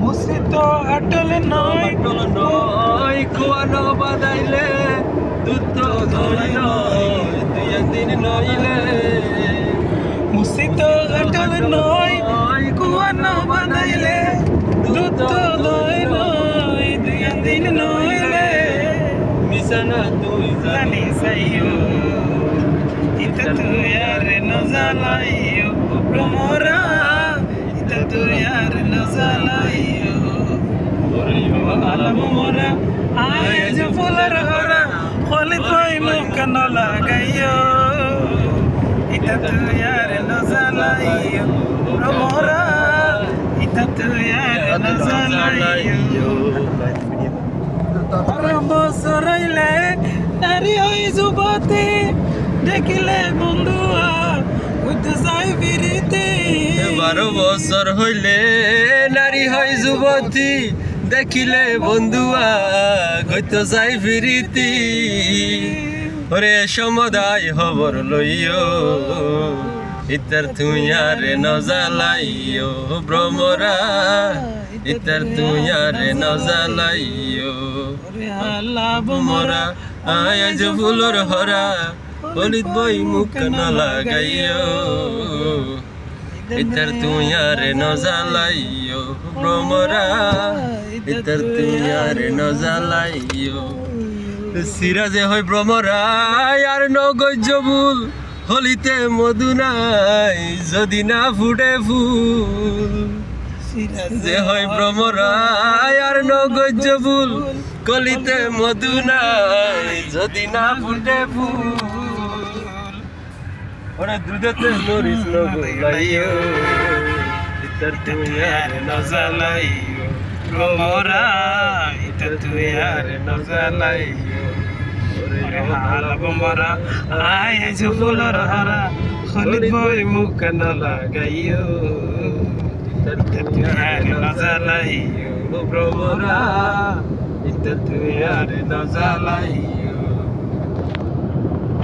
মুসিত আটল নয়। নয় কুয়ানো বাদাইলে দুধ তো ধরি নয় দুই দিন নইলে। মুসিত আটল নয় কুয়ানো বানাইলে দুধ নয় নয় দুই দিন নইলে। মিশানা তুই জানি সাইও নজালাইও প্রমরা ইতা তুই আর নজালাইও আলম মোরা আজ ফুলের হরা হলি তুই মুখ ন লাগাইও। ইতা আরম্ভ সরাইলে নারী হই যুবতী দেখিলে বন্ধুয়া বারো বছর হইলে নারী হয় যুবতী। দেখিলে বন্ধুয়া গইত যাই ফিরিতি। ওরে সমদায় খবর লইও ইতার তুই আরে নজালাইও ভ্রমরা। ইতার তুই আরে নজালাইও আল্লাহ মোরা আজ ফুলর হরা, হলিত বই মুখ ন লাগাইও। ইতার তুই আরে নজালাইও ভ্রমরা ইতার তুই আরে নজালাইও সিরাজে হয় ভ্রমরা আর নগজ্য ভুল হলিতে মধু নাই যদি না ফুটে ফুল যে হয় ভ্রমরা আর নগজ্য ভুল কলিতে মধু নাই যদি না ফুটে ফুল ওরে দুধতে নরিস নগলাইও ইতার তুই আর নজালাইও গোমরা এটা তুই আর নজালাইও ওরে ওরে হালা গোমরা আয় যে ফুলর হারা হলিত বই মুখ ন লাগাইও। ইতার তুই আর নজালাইও ভ্রমরা ইতার তুই আর নজালাইও